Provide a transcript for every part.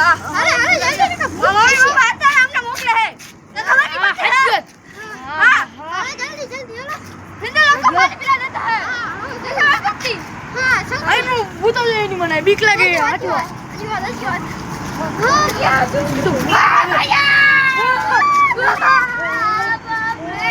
હા અરે અરે જલ્દી અમારી થશે. મમ્મા અત્યારે અમને મોકલે હે તે નહીં પડતી હે? હા અરે જલ્દી જલ્દી હલો સિંધુ લોકો પાણી પીલા દેતા હે હા હા પડતી હા શંકર અહીં હું ભૂતો જોઈ નહીં મને બીક લાગે સાચી વાત સાચી વાત સાચી વાત હા ક્યાં હતું? આ ભૈયા આમાં હે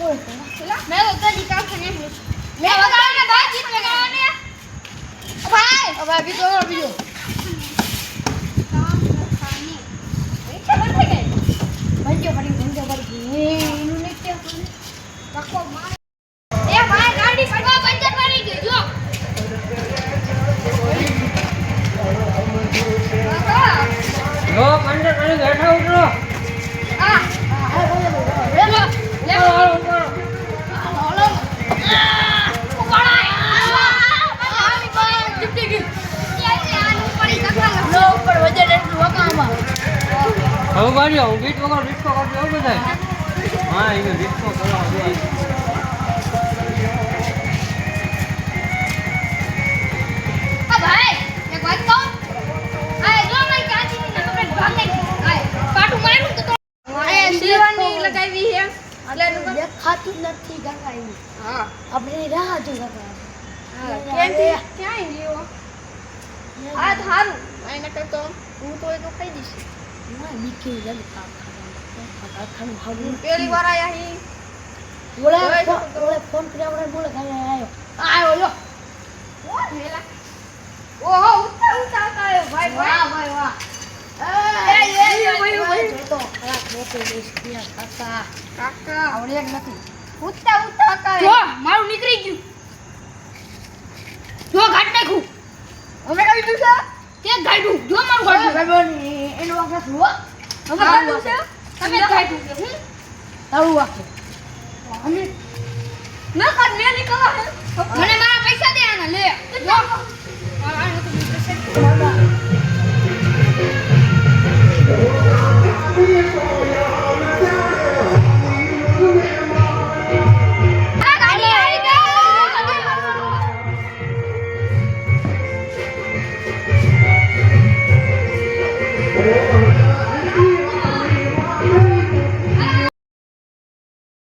મેં તો કામ કરી મેં વગાડને ભાઈ ગીત વગાડવાને ઓ ભાઈ હવે ગીતો વગાડ બીજો. ભંજો પડી ભંજો પડી. એનું નૃત્ય માર. એ ભાઈ ગાડી પડવા બંધ કરી દેજો લો કંડે કરી બેઠા ઉતરો. આ હવે બાજુ હું ગીત વગર ડિસ્કો કરજો બધાય હા એને ડિસ્કો કરવા દેખાતું નથી ગંગાઈ હા. આપણે રાહ જોવા ગયા. કેમથી? ક્યાંય ગયો આ થારું એને કરતો હું તો એ તો ખાઈ દઈશ. ના બીકી લગતા ખાવાનું. હાવું પેલી વાર આયા હી શકો. ઓલે ફોન કર્યા વગર બોલે ખાલી આયો. આવ્યો લો કોણ હેલા ઓહો ઉઠા ઉતા આવ્યો ભાઈ ભાઈ. વાહ ભાઈ, એ, મારું નીકળી ગયું જો ઘાટ નાખ્યું અમે કઈ દીધું છે તે છે તમે ઘાટ્યું છે હું તારું વાંક અમે ના હે મને મારા પૈસા દેવાના લે જો.